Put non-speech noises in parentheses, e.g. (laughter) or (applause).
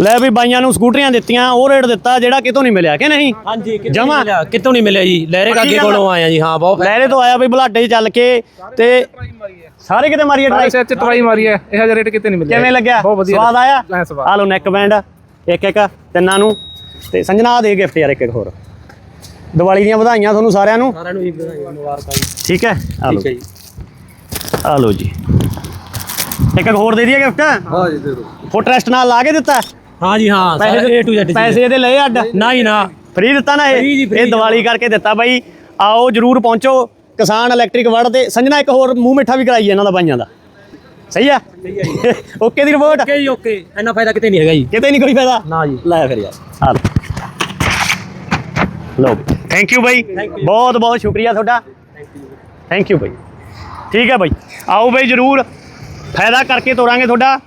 ਲੈ ਵੀ ਬਾਈਆਂ ਨੂੰ ਸਕੂਟਰੀਆਂ ਦਿੱਤੀਆਂ ਉਹ ਰੇਟ ਦਿੱਤਾ ਜਿਹੜਾ ਕਿਤੋਂ ਨਹੀਂ ਮਿਲਿਆ ਕਿ ਨਹੀਂ? ਹਾਂਜੀ ਕਿਤੋਂ? ਨਹੀਂ ਮਿਲਿਆ ਕਿਤੋਂ ਨਹੀਂ ਮਿਲਿਆ ਜੀ ਲਹਿਰੇ ਆ? ਕੋਲੋਂ ਆਇਆ ਜੀ ਹਾਂ ਬਹੁਤ ਲਹਿਰੇ ਤੋਂ ਆਇਆ ਬਈ ਬੁਲਾਡੇ ਚੱਲ ਕੇ ਤੇ ਸਾਰੇ ਕਿਤੇ ਮਾਰੀਏ ਸਾਰੇ ਟਰਾਈ? ਸੈਟ ਚ ਟਰਾਈ ਮਾਰੀ ਹੈ। ਇਹ ਜਿਹਾ ਰੇਟ ਕਿਤੇ ਨਹੀਂ ਮਿਲਿਆ। ਕਿਵੇਂ ਲੱਗਿਆ? ਬਹੁਤ ਵਧੀਆ ਸਵਾਦ ਆਇਆ? ਆ ਲਓ ਨੈਕ ਬੈਂਡ ਇੱਕ ਇੱਕ ਤਿੰਨਾਂ ਨੂੰ। ਤੇ ਸੰਜਨਾ ਦੇ ਗਿਫਟ ਯਾਰ ਇੱਕ ਇੱਕ ਹੋਰ। ਦੀਵਾਲੀ ਦੀਆਂ ਵਧਾਈਆਂ ਤੁਹਾਨੂੰ ਸਾਰਿਆਂ ਨੂੰ। ਸਾਰਿਆਂ ਨੂੰ ਜੀ ਮੁਬਾਰਕਾਂ ਜੀ। ਠੀਕ ਹੈ? ਆ ਠੀਕ ਹੈ ਜੀ। ਆ ਲਓ ਜੀ। ਇੱਕ ਇੱਕ ਹੋਰ ਦੇ ਦਈਏ ਗਿਫਟ ਹਾਂ ਜੀ ਦੇ ਦੋ ਫੁੱਟ ਰੈਸਟ ਨਾਲ ਲਾ ਕੇ ਦਿੱਤਾ? ਹਾਂ ਜੀ ਹਾਂ ਸਾਰਾ A to Z ਜੀ। ਪੈਸੇ ਇਹਦੇ ਲਏ ਅੱਡ? ਨਹੀਂ ਨਾ। ਫ੍ਰੀ ਦਿੱਤਾ ਨਾ Free ਜੀ, ਇਹ free ਇਹ ਦੀਵਾਲੀ ਕਰਕੇ ਦਿੱਤਾ ਬਾਈ। ਆਓ ਜਰੂਰ ਪਹੁੰਚੋ। ਕਿਸਾਨ ਇਲੈਕਟ੍ਰਿਕ ਵਰਡ ਤੇ ਸੰਜਨਾ ਇੱਕ ਹੋਰ ਮੂੰਹ ਮਿੱਠਾ ਵੀ ਕਰਾਈਏ ਇਹਨਾਂ ਦਾ ਬਾਈਆਂ ਦਾ। ਸਹੀ ਆ? (laughs) ਓਕੇ ਦੀ ਰਿਪੋਰਟ ਓਕੇ ਜੀ ਓਕੇ। ਇੰਨਾ ਫਾਇਦਾ ਕਿਤੇ ਨਹੀਂ ਹੈਗਾ ਜੀ। ਕਿਤੇ ਨਹੀਂ ਕੋਈ ਫਾਇਦਾ? ਨਾ ਜੀ। ਲੈ ਫਿਰ ਯਾਰ ਆ ਲਓ। ਲਓ ਥੈਂਕ ਯੂ ਬਾਈ। ਬਹੁਤ ਬਹੁਤ ਸ਼ੁਕਰੀਆ ਤੁਹਾਡਾ। Thank you bye. ਠੀਕ ਹੈ ਬਾਈ। ਆਓ ਬਾਈ ਜਰੂਰ। ਫਾਇਦਾ ਕਰਕੇ ਤੋਰਾਂਗੇ ਤੁਹਾਡਾ।